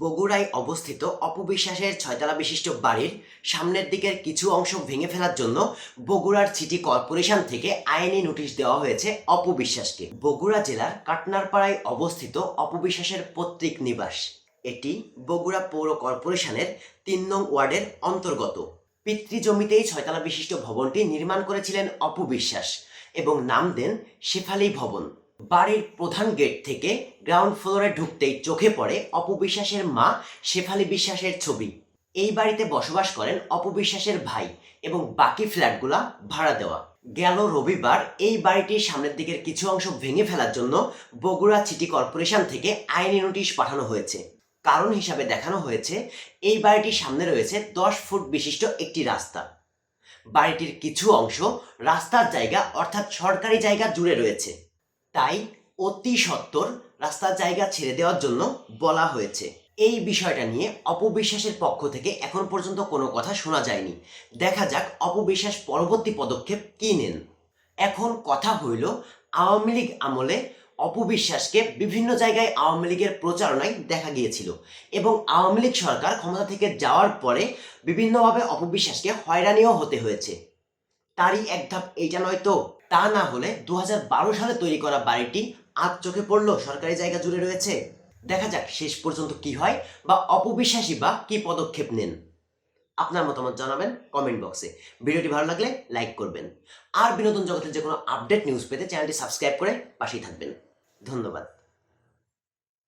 বগুড়ায় অবস্থিত অপবিশ্বাসের ছয়তলা বিশিষ্ট বাড়ির সামনের দিকের কিছু অংশ ভেঙে ফেলার জন্য বগুড়ার সিটি কর্পোরেশন থেকে আইনি নোটিশ দেওয়া হয়েছে অপবিশ্বাসকে। বগুড়া জেলার কাটনারপাড়ায় অবস্থিত অপবিশ্বাসের পৈতৃক নিবাস। এটি বগুড়া পৌর কর্পোরেশনের তিন নং ওয়ার্ডের অন্তর্গত। পিতৃজমিতেই ছয়তলা বিশিষ্ট ভবনটি নির্মাণ করেছিলেন অপবিশ্বাস এবং নাম দেন শেফালি ভবন। বাড়ির প্রধান গেট থেকে গ্রাউন্ড ফ্লোরে ঢুকতেই চোখে পড়ে অপবিশ্বাসের মা শেফালি বিশ্বাসের ছবি। এই বাড়িতে বসবাস করেন অপবিশ্বাসের ভাই এবং বাকি ফ্ল্যাটগুলা ভাড়া দেওয়া। গেল রবিবার এই বাড়িটির সামনের দিকের কিছু অংশ ভেঙে ফেলার জন্য বগুড়া সিটি কর্পোরেশন থেকে আইনি নোটিশ পাঠানো হয়েছে। কারণ হিসাবে দেখানো হয়েছে, এই বাড়িটির সামনে রয়েছে দশ ফুট বিশিষ্ট একটি রাস্তা। বাড়িটির কিছু অংশ রাস্তার জায়গা অর্থাৎ সরকারি জায়গা জুড়ে রয়েছে। তাই অতি সত্বর রাস্তার জায়গা ছেড়ে দেওয়ার জন্য বলা হয়েছে। এই বিষয়টা নিয়ে অপবিশ্বাসের পক্ষ থেকে এখন পর্যন্ত কোনো কথা শোনা যায়নি। দেখা যাক অপবিশ্বাস পরবর্তী পদক্ষেপ কী নেন। এখন কথা হইল, আওয়ামী লীগ আমলে অপবিশ্বাসকে বিভিন্ন জায়গায় আওয়ামী লীগের প্রচারণায় দেখা গিয়েছিল এবং আওয়ামী লীগ সরকার ক্ষমতা থেকে যাওয়ার পরে বিভিন্নভাবে অপবিশ্বাসকে হয়রানিও হতে হয়েছে। তারই এক ধাপ এইটা নয় তো? তা না হলে দু হাজার বারো সালে তৈরি করা বাড়িটি আজ চোখে পড়ল সরকারি জায়গা জুড়ে রয়েছে। দেখা যাক শেষ পর্যন্ত কি হয় বা অপবিশ্বাসী বা কি পদক্ষেপ নেন। আপনার মতামত জানাবেন কমেন্ট বক্সে ভিডিওটি ভালো লাগলে লাইক করবেন। আর বিনোদন জগতের যে কোনো আপডেট নিউজ পেতে চ্যানেলটি সাবস্ক্রাইব করে পাশেই থাকবেন। ধন্যবাদ।